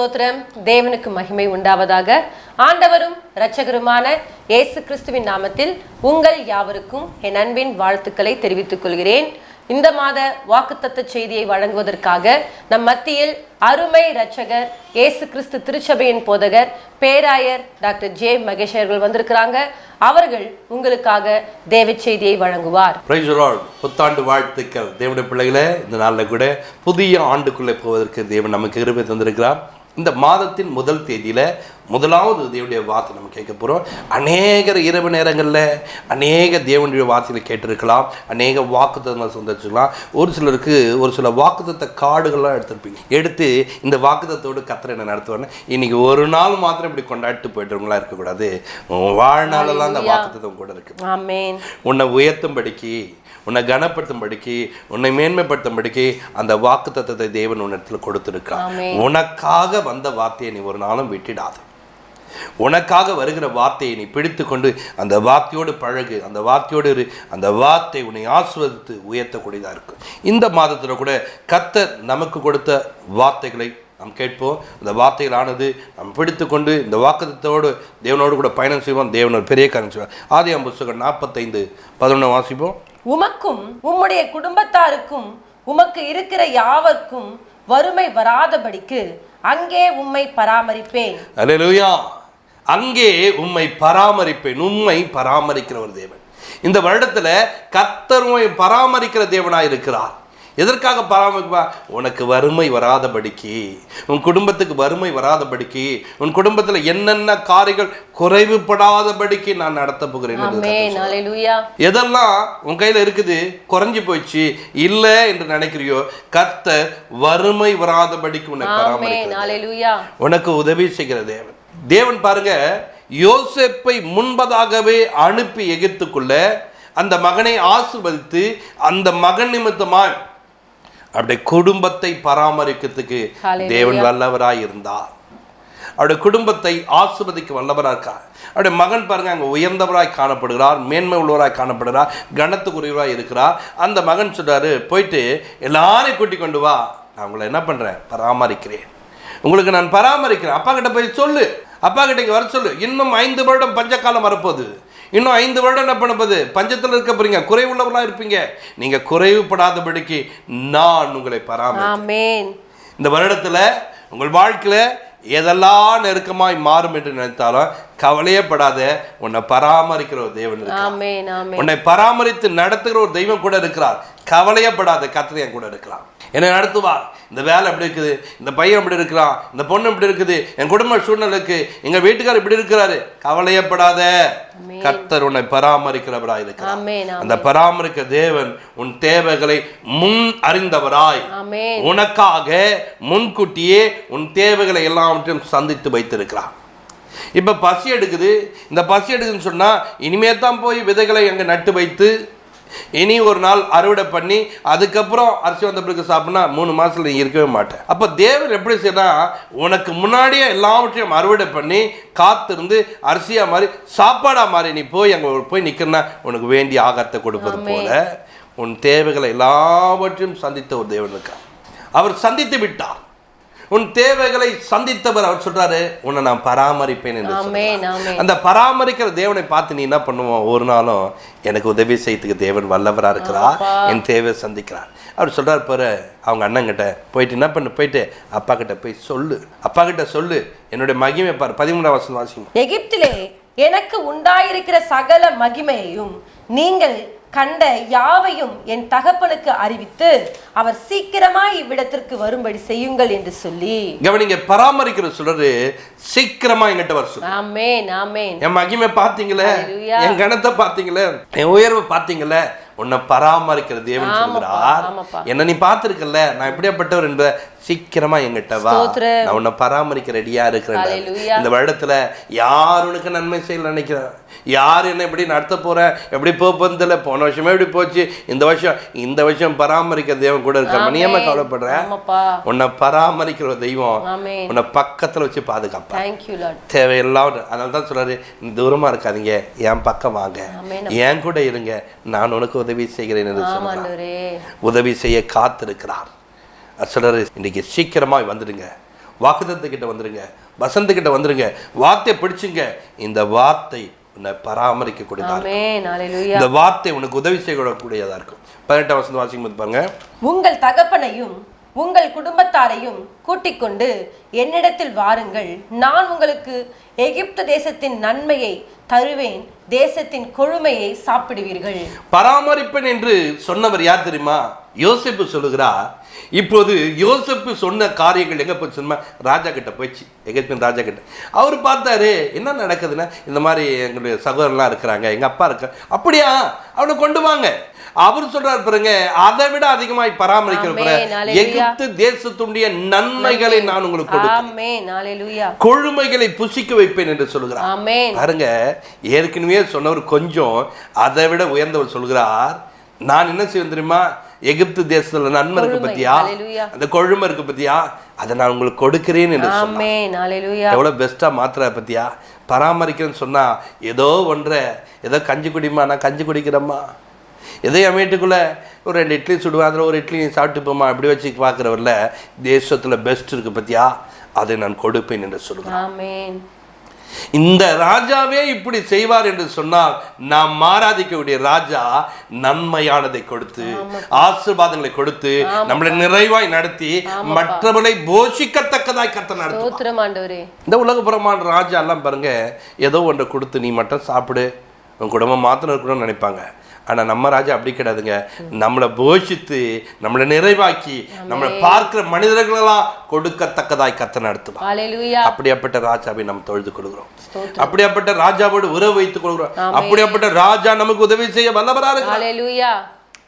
ஸ்தோத்திரம். தேவனுக்கு மகிமை உண்டாவதாக. ஆண்டவரும் இரட்சகருமான இயேசு கிறிஸ்துவின் நாமத்தில் உங்கள் யாவருக்கும் என் அன்பின் வாழ்த்துக்களை தெரிவித்துக் கொள்கிறேன். இந்த மாத வாக்குத்தத்த செய்தியை வழங்குவதற்காக நம் மத்தியில் அருமை இரட்சகர் இயேசு கிறிஸ்து திருச்சபையின் போதகர் பேராயர் டாக்டர் ஜே மகேஷ் அவர்கள் வந்திருக்கிறாங்க. அவர்கள் உங்களுக்காக தேவ செய்தியை வழங்குவார். புத்தாண்டு வாழ்த்துக்கள். தேவனுடைய பிள்ளைகளை இந்த நாளில் கூட புதிய ஆண்டுக்குள்ளே போவதற்கு தேவன் நமக்கு கிருபை தந்திருக்கிறார். இந்த மாதத்தின் முதல் தேதியில் முதலாவது தேவனுடைய வார்த்தை நம்ம கேட்க போகிறோம் அநேகர் இரவு நேரங்களில் அநேக தேவனுடைய வார்த்தைகளை கேட்டிருக்கலாம். அநேக வாக்குத்தங்களை சொந்திருக்கலாம் ஒரு சிலருக்கு ஒரு சில வாக்குத்தத்த கார்டுகள்லாம் எடுத்திருப்பீங்க. எடுத்து இந்த வாக்குத்தத்தோடு கத்திர என்ன நடத்துவாருன்னு இன்னைக்கு ஒரு நாள் மாத்திரம் இப்படி கொண்டாடிட்டு போயிட்டுருவங்களா இருக்கக்கூடாது. வாழ்நாளெல்லாம் அந்த வாக்குத்தத்தம் கூட இருக்கு. ஆமேன் உன்னை உயர்த்தும்படிக்கு உன்னை கனப்படுத்தும்படிக்கு உன்னை மேன்மைப்படுத்தும்படிக்கு அந்த வாக்கு தத்தத்தை தேவன் உன்னிடத்தில் கொடுத்துருக்கான். உனக்காக வந்த வார்த்தையை நீ ஒரு நாளும் விட்டுடாது. உனக்காக வருகிற வார்த்தையை நீ பிடித்து கொண்டு அந்த வார்த்தையோடு பழகு அந்த வார்த்தையோடு இரு அந்த வார்த்தை உன்னை ஆசிர்வதித்து உயர்த்தக்கூடியதாக இருக்கும் இந்த மாதத்தில் கூட கர்த்தர் நமக்கு கொடுத்த வார்த்தைகளை நாம் கேட்போம். அந்த வார்த்தைகளானது நாம் பிடித்து கொண்டு இந்த வாக்குத்தத்தோடு தேவனோடு கூட பயணம் செய்வோம். தேவன் ஒரு பெரிய காரியம் செய்வார். ஆதியாம் புஸ்தகம் நாற்பத்தைந்து பதினொன்று வாசிப்போம். உமக்கும் உம்முடைய குடும்பத்தாருக்கும் உமக்கு இருக்கிற யாவர்க்கும் வறுமை வராதபடிக்கு அங்கே உம்மை பராமரிப்பேன். அல்லேலூயா. அங்கே உம்மை பராமரிப்பேன். உண்மை பராமரிக்கிற ஒரு தேவன். இந்த வருடத்துல கத்தர் பராமரிக்கிற தேவனாய் இருக்கிறார் எதற்காக பராமரிப்பா? உனக்கு வறுமை வராதபடிக்கு உன் குடும்பத்துக்கு வறுமை வராதபடிக்கு உன் குடும்பத்துல என்னென்ன காரியங்கள் குறைவுபடாதபடிக்கு நான் நடத்த போகிறேன் எதெல்லாம் உன் கையில் இருக்குது? குறைஞ்சு போச்சு இல்லை என்று நினைக்கிறியோ? கர்த்தர் வறுமை வராதபடிக்கு உன்னை ஹalleluya. உனக்கு உதவி செய்கிற தேவன். தேவன் பாருங்க யோசேப்பை முன்பதாகவே அனுப்பி எகிப்துக்குள்ள அந்த மகனை ஆசிர்வதித்து அந்த மகன் நிமித்தமாய் அப்படியே குடும்பத்தை பராமரிக்கிறதுக்கு. தேவன் வல்லவராய் இருந்தார். அவருடைய குடும்பத்தை ஆசிர்வதிக்க வல்லவராக இருக்கார். அவருடைய மகன் பாருங்க அங்கே உயர்ந்தவராய் காணப்படுகிறார் மேன்மை உள்ளவராய் காணப்படுகிறார் கனத்துக்குரியவராய் இருக்கிறார். அந்த மகன் சொல்றாரு போயிட்டு எல்லாரையும் கூட்டி கொண்டு வா. நான் உங்களை என்ன பண்றேன்? பராமரிக்கிறேன். உங்களுக்கு நான் பராமரிக்கிறேன். அப்பா கிட்ட போய் சொல்லு. அப்பா கிட்ட இங்க வர சொல்லு. இன்னும் ஐந்து வருடம் பஞ்சகாலம் வரப்போகுது. இன்னும் ஐந்து வருடம் என்ன பண்ண போகுது பஞ்சத்தில் இருக்க போறீங்க. குறைவுள்ளவர்களாக இருப்பீங்க. நீங்க குறைவுபடாதபடிக்கு நான் உங்களை பராமரி இந்த வருடத்துல உங்கள் வாழ்க்கையில எதெல்லாம் நெருக்கமாய் மாறும் என்று நினைத்தாலும் கவலையப்படாத உன்னை பராமரிக்கிற ஒரு தேவன் உன்னை பராமரித்து நடத்துகிற ஒரு தெய்வம் கூட இருக்கிறார். கவலையப்படாத கத்திரியான் கூட இருக்கிறார் என்னை நடத்துவார். இந்த வேலை எப்படி இருக்குது? இந்த பையன் இப்படி இருக்கிறான்? இந்த பொண்ணு இப்படி இருக்குது? என் குடும்ப சூழ்நிலைக்கு எங்க வீட்டுக்காரர் இப்படி இருக்கிறாரு. கவலையப்படாத. கர்த்தர் உன்னை பராமரிக்கிறவராய் இருக்கிறார். அந்த பராமரிக்க தேவன் உன் தேவைகளை முன் அறிந்தவராய். உனக்காக முன்கூட்டியே உன் தேவைகளை எல்லாவற்றையும் சந்தித்து வைத்திருக்கிறார். இப்போ பசி எடுக்குது. இந்த பசி எடுக்குதுன்னு சொன்னால் இனிமே தான் போய் விதைகளை அங்கே நட்டு வைத்து இனி ஒரு நாள் அறுவடை பண்ணி அதுக்கப்புறம் அரிசி வந்த பிறகு சாப்பிட்னா மூணு மாதத்தில் நீ இருக்கவே மாட்டேன். அப்போ தேவன் எப்படி செய்யனா உனக்கு முன்னாடியே எல்லாவற்றையும் அறுவடை பண்ணி காத்திருந்து அரிசியாக மாதிரி சாப்பாடாக மாதிரி நீ போய் அங்கே போய் நிற்கிறனா உனக்கு வேண்டிய ஆகாரத்தை கொடுப்பது போல உன் தேவைகளை எல்லாவற்றையும் சந்தித்த ஒரு தேவன் இருக்கார். அவர் சந்தித்து விட்டார். உன் தேவைகளை சந்தித்தவர் அவர் சொல்றாரு உன்னை நான் பராமரிப்பேன் என்று அந்த பராமரிக்கிற தேவனை பார்த்து நீ என்ன பண்ணுவோம்? ஒரு நாளும் எனக்கு உதவி செய்யறதுக்கு தேவன் வல்லவரா இருக்கிறார் என் தேவை சந்திக்கிறார். அவர் சொல்றாரு பாரு அவங்க அண்ணங்கிட்ட போயிட்டு என்ன பண்ணு? போயிட்டு அப்பா கிட்ட போய் சொல்லு. அப்பா கிட்ட சொல்லு. என்னுடைய மகிமை பாரு. பதிமூணாம் வருஷம் வாசிங்க. எகிப்திலே எனக்கு உண்டாயிருக்கிற சகல மகிமையையும் நீங்கள் கண்ட யாவையும் என் தகப்பனுக்கு அறிவித்து அவர் சீக்கிரமாய் இவ்விடத்திற்கு வரும்படி செய்யுங்கள் என்று சொல்லி. கவனிங்க பராமரிக்கிற சொல்றாரு சீக்கிரமா என்கிட்ட வர சொல்லு. ஆமென் ஆமென். என் மகிமை Hallelujah. என் கணத்தை பார்த்தீங்களே? என் உயர்வை பார்த்தீங்களே? உன்னை பராமரிக்கிற தேவன் சொல்கிறார். என்ன நீ பார்த்திருக்கல்ல? நான் இப்படியாப்பட்டவர் என்ற சீக்கிரமா எங்கிட்ட வா. நான் உன்னை பராமரிக்க ரெடியா இருக்கிறேன். இந்த வருடத்துல யார் உனக்கு நன்மை செய்யல நினைக்கிறேன் யார் என்ன எப்படி நடத்த போறேன் எப்படி போதில்ல போன வருஷமே எப்படி போச்சு. இந்த வருஷம் இந்த வருஷம் பராமரிக்க தேவன் கூட இருக்க நீ ஏமா. கவலைப்படுற? உன்னை பராமரிக்கிற தெய்வம் உன்னை பக்கத்துல வச்சு பாதுகாப்பா தேவையெல்லாம் அதனால தான் சொல்றாரு "நீ தூரமா இருக்காதீங்க. என் பக்கம் வாங்க. என் கூட இருங்க. நான் உனக்கு உதவி செய்கிறேன் என்று ஆமாண்டவரே. உதவி செய்ய காத்திருக்கிறார். அது சொல்றாரு இன்னைக்கு சீக்கிரமா வந்துடுங்க. வாக்குத்தத்துக்கிட்ட வந்துருங்க வசந்தக்கிட்ட வந்துருங்க வார்த்தையை பிடிச்சுங்க. இந்த வார்த்தை உன்னை பராமரிக்கக்கூடியதா இருக்கும். இந்த வார்த்தை உனக்கு உதவி செய்யக்கூடியதா இருக்கும். பதினெட்டாம் வசந்த வாசிக்கும் பாருங்க. உங்கள் தகப்பனையும் உங்கள் குடும்பத்தாரையும் கூட்டிக் கொண்டு என்னிடத்தில் வாருங்கள். நான் உங்களுக்கு எகிப்து தேசத்தின் நன்மையை தருவேன். தேசத்தின் கொழுமையை சாப்பிடுவீர்கள். பராமரிப்பேன் என்று சொன்னவர் யார் தெரியுமா? யோசிப்பு சொல்லுகிறார். இப்போது யோசிப்பு சொன்ன காரியங்கள் எங்க போய் சொன்னா ராஜா கிட்ட போயிடுச்சு. எகிப்தின் ராஜா கிட்ட. அவர் பார்த்தாரு என்ன நடக்குதுன்னா? இந்த மாதிரி எங்களுடைய சகோதரன்லாம் இருக்கிறாங்க எங்க அப்பா இருக்க அப்படியா? அவனை கொண்டு வாங்க. அவர் சொல்றாரு பாருங்க அதை விட அதிகமாய் பராமரிக்கிற. எகிப்து தேசத்துடைய நன்மைகளை நான் உங்களுக்கு கொடுப்பேன் கொழுமைகளை புசிக்க வைப்பேன் என்று சொல்கிறார் பாருங்க ஏற்கனவே சொன்னவர் கொஞ்சம் அதை விட உயர்ந்தவர் சொல்கிறார் நான் என்ன செய்வேன் தெரியுமா? எகிப்து தேசத்துல நன்மை இருக்கு பத்தியா. அந்த கொழுமை இருக்கு பத்தியா? அதை நான் உங்களுக்கு கொடுக்கிறேன் என்று சொன்னார். ஆமென் ஹalleluya எவ்வளவு பெஸ்டா மாத்துற பத்தியா? பராமரிக்கிறேன்னு சொன்னா ஏதோ ஒன்றை ஏதோ கஞ்சி குடிமா நான் கஞ்சி குடிக்கிறேம்மா. எதையும் வீட்டுக்குள்ள ஒரு ரெண்டு இட்லி அதில் ஒரு இட்லி சாப்பிட்டு போமா அப்படி வச்சு பார்க்குறவரில் தேசத்துல பெஸ்ட் இருக்கு பத்தியா? அதை நான் கொடுப்பேன் என்று ஆமென். இந்த ராஜாவே இப்படி செய்வார் என்று சொன்னால் நாம் மாராதிக்கக்கூடிய ராஜா நன்மையானதை கொடுத்து ஆசீர்வாதங்களை கொடுத்து நம்மளை நிறைவாய் நடத்தி மற்றவர்களை போஷிக்கத்தக்கதாய் கத்த நடத்தும் இந்த உலகப்புறமான ராஜா எல்லாம் பாருங்க ஏதோ ஒன்றை கொடுத்து நீ மட்டும் சாப்பிடு உன் குடும்பம் மாத்திரம் இருக்கணும்னு நினைப்பாங்க. ஆனா நம்ம ராஜா அப்படி கிடையாதுங்க. நம்மளை போஷித்து நம்மளை நிறைவாக்கி நம்மளை பார்க்கிற மனிதர்களெல்லாம் கொடுக்கத்தக்கதாய் கத்த நடத்துவார். ஹalleluya. அப்படியாப்பட்ட ராஜாவை நம்ம தொழுது கொடுக்கிறோம் அப்படியாப்பட்ட ராஜாவோடு உறவு வைத்துக் கொள்கிறோம். அப்படியாப்பட்ட ராஜா நமக்கு உதவி செய்ய வல்லவரா இருக்கிறார். ஹalleluya.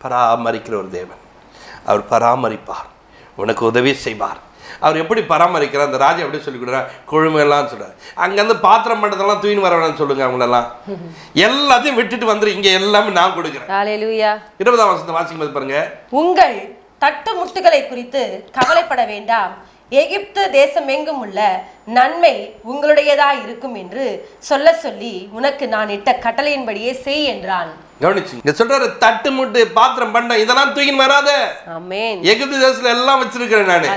பராமரிக்கிற ஒரு தேவன். அவர் பராமரிப்பார். உனக்கு உதவி செய்வார். அவர் எப்படி பராமரிக்கிறார் அந்த ராஜா எப்படி சொல்லி கொடுறார் கொழுமையெல்லாம் சொல்றாரு. அங்கேருந்து பாத்திரம் பண்ணதெல்லாம் தூயின்னு வர வேணாம்னு சொல்லுங்க அவங்களெல்லாம். எல்லாத்தையும் விட்டுட்டு வந்துரு இங்க எல்லாமே நான் கொடுக்குறேன். இருபதாம் வருஷத்தை வாசிக்கும் போது பாருங்க. உங்கள் தட்டு முட்டுகளை குறித்து கவலைப்பட வேண்டாம். எகிப்து தேசம் எங்கும் உள்ள நன்மை உங்களுடையதா இருக்கும் என்று சொல்ல சொல்லி உனக்கு நான் இட்ட கட்டளையின்படியே செய் என்றான். கவனிச்சு இங்க சொல்றாரு தட்டு முட்டு பாத்திரம் பண்ண இதெல்லாம் தூக்கின்னு வராத. எகிப்து தேசத்துல எல்லாம் வச்சிருக்கிறேன் நானு.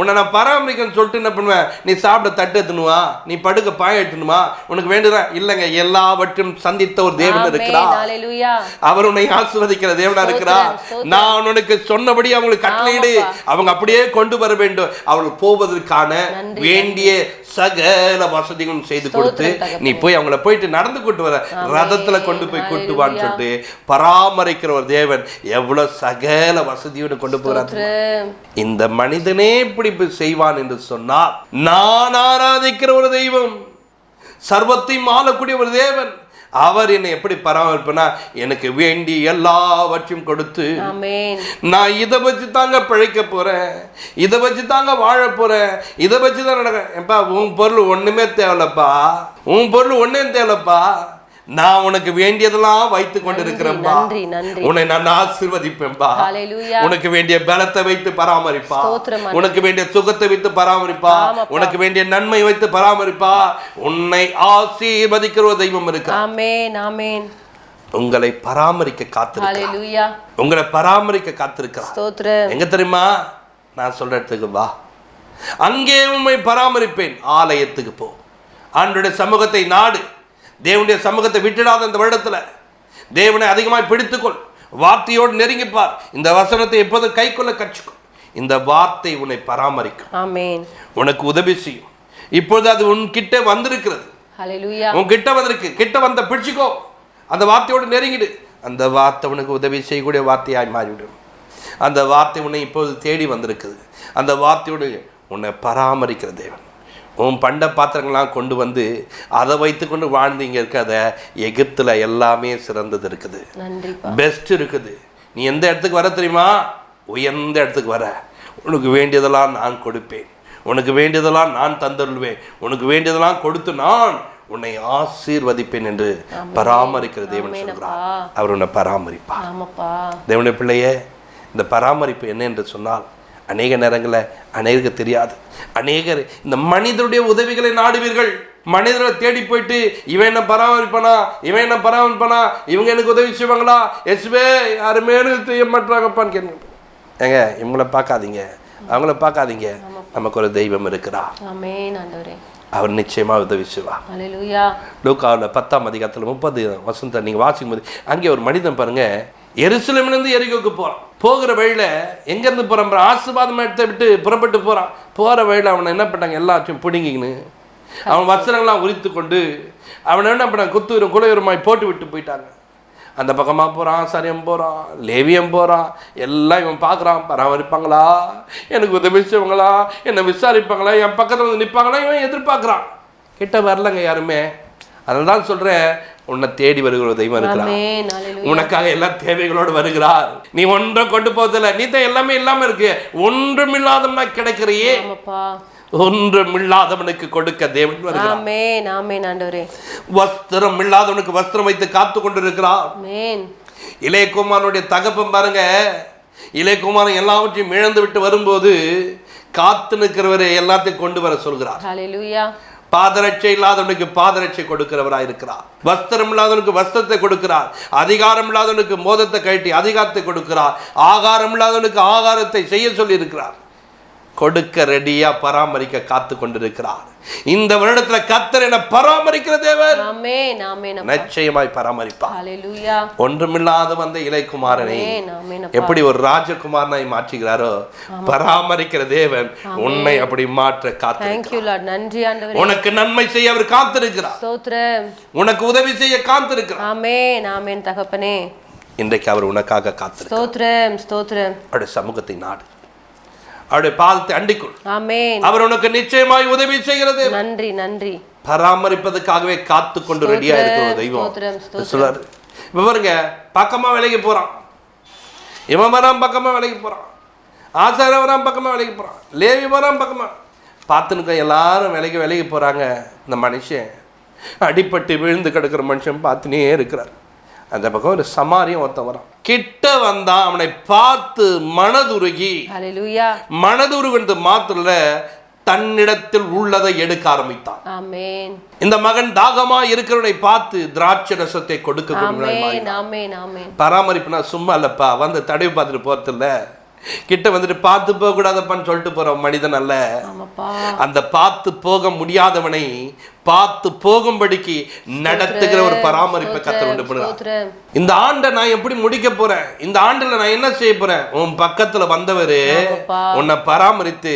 உன்னை நான் பராமரிக்கணும்னு சொல்லிட்டு என்ன பண்ணுவேன்? நீ சாப்பிட தட்டு எத்தணுவா நீ படுக்க பாய எத்தணுமா உனக்கு வேண்டுதா? இல்லைங்க எல்லாவற்றையும் சந்தித்த ஒரு தேவன் இருக்கிறார். அவர் உன்னை ஆசிர்வதிக்கிற தேவனா இருக்கிறார். ஸ்தோத்திரம். நான் உனக்கு சொன்னபடி அவங்களுக்கு கட்டளையிடு. அவங்க அப்படியே கொண்டு வர வேண்டும். அவர்கள் போவதற்கான நன்றி, வேண்டிய சகல வசதிகளும் செய்து கொடுத்து. நீ போய் அவங்கள போயிட்டு நடந்து கூட்டு வர. ரதத்துல கொண்டு போய் கூட்டுவான்னு சொல்லிட்டு பராமரிக்கிற ஒரு தேவன் எவ்வளவு சகல வசதியோடு கொண்டு போறார். இந்த மனிதனே இப்படி இப்படி செய்வான் என்று சொன்னால் நான் ஆராதிக்கிற ஒரு தெய்வம் சர்வத்தையும் ஆளக்கூடிய ஒரு தேவன் அவர் என்னை எப்படி பராமரிப்பனா எனக்கு வேண்டி எல்லாவற்றையும் கொடுத்து நான் இதை வச்சு தாங்க பிழைக்க போறேன் இதை வச்சு தாங்க வாழ போறேன் இதை வச்சு தான் நடக்க எப்பா உன் பொருள் ஒண்ணுமே தேவையில்லப்பா. உன் பொருள் ஒண்ணே தேவையில்லப்பா. நான் உனக்கு வேண்டியதெல்லாம் வைத்து கொண்டிருக்கிறேன்பா. உன்னை நான் ஆசீர்வதிப்பேன்பா. உனக்கு வேண்டிய பலத்தை வைத்து பராமரிப்பா. உனக்கு வேண்டிய சுகத்தை வைத்து பராமரிப்பா. உனக்கு வேண்டிய நன்மை வைத்து பராமரிப்பா. உன்னை ஆசீர்வதிக்கிற ஒரு தெய்வம் இருக்கு. ஆமென் ஆமென். உங்களை பராமரிக்க காத்திருக்கிறார். ஹalleluya. உங்களை பராமரிக்க காத்திருக்கிறார். ஸ்தோத்திரம். எங்க தெரியுமா? நான் சொல்ற இடத்துக்கு வா. அங்கே உண்மை பராமரிப்பேன். ஆலயத்துக்கு போ. ஆண்டுடைய சமூகத்தை நாடு. தேவனுடைய சமூகத்தை விட்டுடாத இந்த வருடத்துல. தேவனை அதிகமாய் பிடித்துக்கொள். வார்த்தையோடு நெருங்கிப்பார். இந்த வசனத்தை எப்போதும் கைக்கொள்ள கற்றுக்கொள். இந்த வார்த்தை உன்னை பராமரிக்கும். உனக்கு உதவி செய்யும். இப்பொழுது அது உன் கிட்ட வந்திருக்கிறது. உன் கிட்ட வந்திருக்கு. கிட்ட வந்த பிடிச்சிக்கோ. அந்த வார்த்தையோடு நெருங்கிடு. அந்த வார்த்தை உனக்கு உதவி செய்யக்கூடிய வார்த்தையாய் மாறிவிடும். அந்த வார்த்தை உன்னை இப்போது தேடி வந்திருக்குது. அந்த வார்த்தையோடு உன்னை பராமரிக்கிற தேவன். உன் பண்ட பாத்திரங்கள்லாம் கொண்டு வந்து அதை வைத்துக்கொண்டு வாழ்ந்து இங்கே இருக்காத எகிப்தில் எல்லாமே சிறந்தது இருக்குது. பெஸ்ட் இருக்குது. நீ எந்த இடத்துக்கு வர தெரியுமா? உயர்ந்த இடத்துக்கு வர. உனக்கு வேண்டியதெல்லாம் நான் கொடுப்பேன். உனக்கு வேண்டியதெல்லாம் நான் தந்தருள்வேன். உனக்கு வேண்டியதெல்லாம் கொடுத்து நான் உன்னை ஆசீர்வதிப்பேன் என்று பராமரிக்கிற தேவன் சொல்கிறார் அவர் உன்னை பராமரிப்பார். தேவனுடைய பிள்ளையே இந்த பராமரிப்பு என்ன என்று சொன்னால் அநேக நேரங்களில் அநேகருக்கு தெரியாது. அநேகர் இந்த மனிதருடைய உதவிகளை நாடுவீர்கள். மனிதரை தேடி போயிட்டு இவன் என்ன பராமரிப்பானா? இவன் என்ன பராமரிப்பானா? இவங்க எனக்கு உதவி செய்வாங்களா? எஸ்வே யாருமே எனக்கு செய்ய மாட்டாங்கப்பான்னு கேட்க ஏங்க இவங்கள பார்க்காதீங்க. அவங்கள பார்க்காதீங்க. நமக்கு ஒரு தெய்வம் ஆண்டவரே. அவர் நிச்சயமா உதவி செய்வார். லூக்காவில் பத்தாம் அதிகாரத்தில் முப்பது வசனத்தை நீங்கள் வாசிக்கும் போது அங்கே ஒரு மனிதன் பாருங்க எருசலேமிலிருந்து எரிகோக்கு போகிறான் போகிற வழியில் எங்கேருந்து போகிறான் ஆசிர்வாதம் எடுத்து விட்டு புறப்பட்டு போகிறான் போகிற வழியில் அவனை என்ன பண்ணாங்க எல்லாத்தையும் பிடுங்கிக்கின்னு. அவன் வஸ்திரங்களாம் உரித்து கொண்டு அவனை என்ன பண்ணாங்க குத்துவரும் குலையுரமாய் போட்டு விட்டு போயிட்டாங்க. அந்த பக்கமாக போகிறான் சரியம் போகிறான் லேவியம் போகிறான் எல்லாம் இவன் பார்க்குறான். பராமரிப்பாங்களா? எனக்கு உதவி செய்வாங்களா? என்னை விசாரிப்பாங்களா? என் பக்கத்தில் வந்து நிற்பாங்களா இவன் எதிர்பார்க்குறான். கிட்ட வரலங்க யாருமே. அதனால தான் சொல்கிறேன் உன்னை தேடி வருகிற தெய்வம் ஹalleluya. உனக்காக எல்லா தேவைகளோடு வருகிறார். நீ ஒன்றும் கொண்டு போவதில்லை. நீ தான் எல்லாமே இல்லாம இருக்கு. ஒன்றும் இல்லாதவனா கிடைக்கிறியே. ஒன்றும் இல்லாதவனுக்கு கொடுக்க தேவன் வருகிறார். வஸ்திரம் இல்லாதவனுக்கு வஸ்திரம் வைத்து காத்து கொண்டிருக்கிறார். இளையகுமாரனுடைய தகப்பன் பாருங்க. இளையகுமாரன் எல்லாவற்றையும் இழந்து விட்டு வரும்போது காத்து நிற்கிறவரை எல்லாத்தையும் கொண்டு வர சொல்கிறார். பாதரட்சை இல்லாதவனுக்கு பாதரட்சை கொடுக்கிறவராக இருக்கிறார். வஸ்திரம் இல்லாதவனுக்கு வஸ்திரத்தை கொடுக்கிறார். அதிகாரம் இல்லாதவனுக்கு மோதத்தை கழட்டி அதிகாரத்தை கொடுக்கிறார். ஆகாரம் இல்லாதவனுக்கு ஆகாரத்தை செய்ய சொல்லி இருக்கிறார் கொடுக்க ரெடியா பராமரிக்க காத்து கொண்டிருக்கிறார். இந்த வருடத்துல கத்தர் என பராமரிக்கிற தேவன். நிச்சயமாய் பராமரிப்பார். ஒன்றுமில்லாத வந்த அப்பா. எப்படி ஒரு ராஜகுமாரனாய் மாற்றுகிறாரோ பராமரிக்கிற தேவன் உன்னை அப்படி மாற்ற காத்து உனக்கு நன்மை செய்ய அவர் காத்திருக்கிறார். உனக்கு உதவி செய்ய காத்திருக்கிறார். ஆமென் ஆமென் தகப்பனே. இன்றைக்கு அவர் உனக்காக காத்திருக்கிறார். ஸ்தோத்திரம் ஸ்தோத்திரம். அவருடைய சமூகத்தை நாடு. அவருடைய பாதத்தை அண்டிக்குள். அவர் உனக்கு நிச்சயமாய் உதவி செய்கிறது. நன்றி நன்றி. பராமரிப்பதற்காகவே காத்து கொண்டு ரெடியா இருக்கிற தெய்வம். சொல்றாரு. இப்ப பாருங்க பக்கமா வேலைக்கு போறான். இவன் வரான் பக்கமா வேலைக்கு போறான். ஆசார வரான் பக்கமா வேலைக்கு போறான். லேவி வரான் பக்கமா. பார்த்துனுக்க எல்லாரும் வேலைக்கு வேலைக்கு போறாங்க. இந்த மனுஷன் அடிபட்டு விழுந்து கிடக்கிற மனுஷன் பார்த்துனே இருக்கிறார். அந்த பக்கம் ஒரு சமாரியம் ஒருத்தன் வரான். கிட்ட வந்தான் அவனை பார்த்து மனதுருகி. ஹalleluya மனதுருகின்ற மாத்திரல தன்னிடத்தில் உள்ளதை எடுக்க ஆரம்பித்தான். இந்த மகன் தாகமா இருக்கிறவனை பார்த்து திராட்சை ரசத்தை கொடுக்க பராமரிப்புனா சும்மா இல்லப்பா வந்து தடவி பார்த்துட்டு போறது இல்ல கிட்ட வந்துட்டு பார்த்து போக கூடாதப்பான்னு சொல்லிட்டு போற மனிதன் அல்ல. அந்த பார்த்து போக முடியாதவனை பார்த்து போகும்படிக்கு நடத்துகிற ஒரு பராமரிப்பை கத்தர் உண்டு பண்ணுறான் இந்த ஆண்டை நான் எப்படி முடிக்க போறேன்? இந்த ஆண்டுல நான் என்ன செய்ய போறேன்? உன் பக்கத்துல வந்தவரு. உன்னை பராமரித்து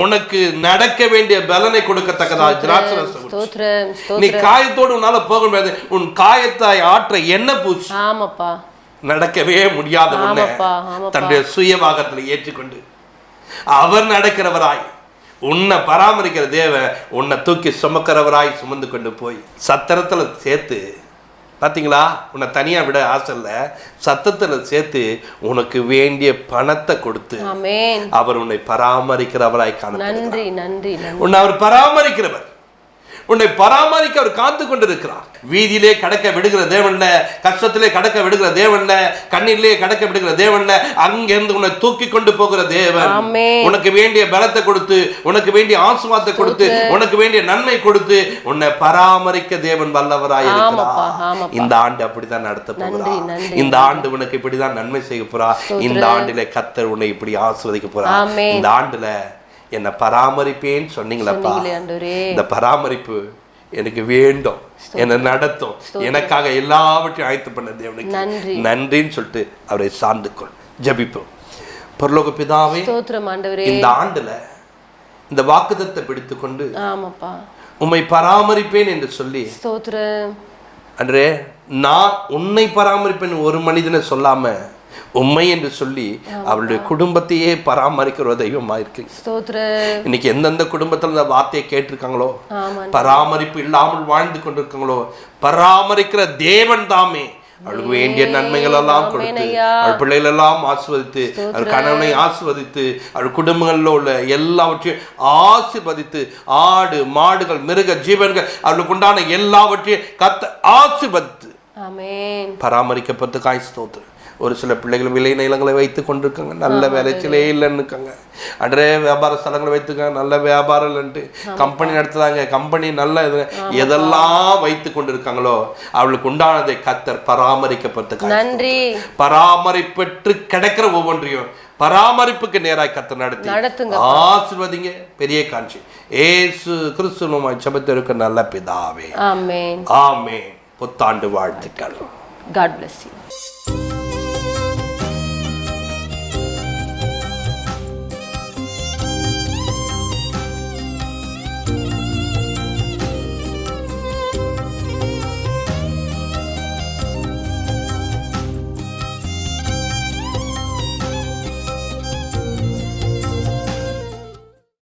உனக்கு நடக்க வேண்டிய பலனை கொடுக்கத்தக்கதா? திராட்சை நீ காயத்தோடு உன்னால போக முடியாது. உன் காயத்தாய் ஆற்ற என்ன பூச்சி ஆமாப்பா. நடக்கவே முடியாத ஆமாப்பா தன்னுடைய சுயபாகத்தில் ஏற்றுக்கொண்டு அவர் நடக்கிறவராய் உன்னை பராமரிக்கிற தேவன் உன்னை தூக்கி சுமக்கிறவராய் சுமந்து கொண்டு போய் சத்திரத்துல சேர்த்து பாத்தீங்களா? உன்னை தனியா விட ஆசை இல்லை. சத்தத்துல சேர்த்து உனக்கு வேண்டிய பணத்தை கொடுத்து அவர் உன்னை பராமரிக்கிறவராய் நன்றி நன்றி நன்றி. உன்னை அவர் பராமரிக்கிறவர். உன்னை பராமரிக்க அவர் காத்து கொண்டிருக்கிறார். வீதியிலே கடக்க விடுகிற தேவன்ல கஷ்டத்திலே கடக்க விடுகிற தேவன்ல கண்ணீரிலே கடக்க விடுகிற தேவன்ல அங்கிருந்து உன்னை தூக்கி கொண்டு போகிற தேவன். உனக்கு வேண்டிய பலத்தை கொடுத்து உனக்கு வேண்டிய ஆசுவாத்தை கொடுத்து உனக்கு வேண்டிய நன்மை கொடுத்து உன்னை பராமரிக்க தேவன் வல்லவராய் இருக்கிறார். இந்த ஆண்டு அப்படிதான் நடத்த போகிறார். இந்த ஆண்டு உனக்கு இப்படிதான் நன்மை செய்ய போறா இந்த ஆண்டிலே கத்தர் உன்னை இப்படி ஆஸ்வதிக்க போறா. இந்த ஆண்டுல என்னை பராமரிப்பேன்னு சொன்னீங்களப்பா. இந்த பராமரிப்பு எனக்கு வேண்டும். என்னை நடத்தும். எனக்காக எல்லாவற்றையும் ஆயத்து பண்ண தேவனுக்கு நன்றி. நன்றின்னு சொல்லிட்டு அவரை சார்ந்து கொள். ஜபிப்போம். பரலோக பிதாவே இந்த ஆண்டுல இந்த வாக்குத்தத்தை பிடித்து கொண்டு உம்மை பராமரிப்பேன் என்று சொல்லி அன்றே நான் உன்னை பராமரிப்பேன் ஒரு மனிதனை சொல்லாம உண்மை என்று சொல்லி அவளுடைய குடும்பத்தையே பராமரிக்கிற ஒரு தெய்வமா இருக்கு இன்னைக்கு எந்தெந்த குடும்பத்துல இந்த வார்த்தையை கேட்டிருக்காங்களோ பராமரிப்பு இல்லாமல் வாழ்ந்து கொண்டிருக்காங்களோ பராமரிக்கிற தேவன் தாமே. அவளுக்கு வேண்டிய நன்மைகள் எல்லாம் கொடுத்து. அவள் பிள்ளைகள் எல்லாம் ஆசிர்வதித்து அவள் கணவனை ஆசிர்வதித்து அவள் குடும்பங்களில் உள்ள எல்லாவற்றையும் ஆசிர்வதித்து ஆடு மாடுகள் மிருக ஜீவன்கள் அவளுக்கு உண்டான எல்லாவற்றையும் கத்த ஆசிர்வதித்து பராமரிக்கப்பட்டு காய் ஸ்தோத்திரம் ஒரு சில பிள்ளைகள் விளை நிலங்களை வைத்து கொண்டிருக்காங்க. நல்ல விளைச்சலே இல்லைன்னுக்காங்க. அன்றே வியாபார ஸ்தலங்களை வைத்துக்காங்க. நல்ல வியாபாரம் இல்லைன்ட்டு கம்பெனி நடத்துறாங்க. கம்பெனி நல்ல இது. எதெல்லாம் வைத்து கொண்டிருக்காங்களோ அவளுக்கு உண்டானதை கத்தர் பராமரிக்கப்பட்டு நன்றி. பராமரிப்பற்று கிடைக்கிற ஒவ்வொன்றையும் பராமரிப்புக்கு நேராய் கத்தர் நடத்தி ஆசிர்வதிங்க. பெரிய காட்சி. ஏசு கிறிஸ்துவ சபத்திற்கு நல்ல பிதாவே. ஆமென். ஆமே புத்தாண்டு வாழ்த்துக்கள். God bless you.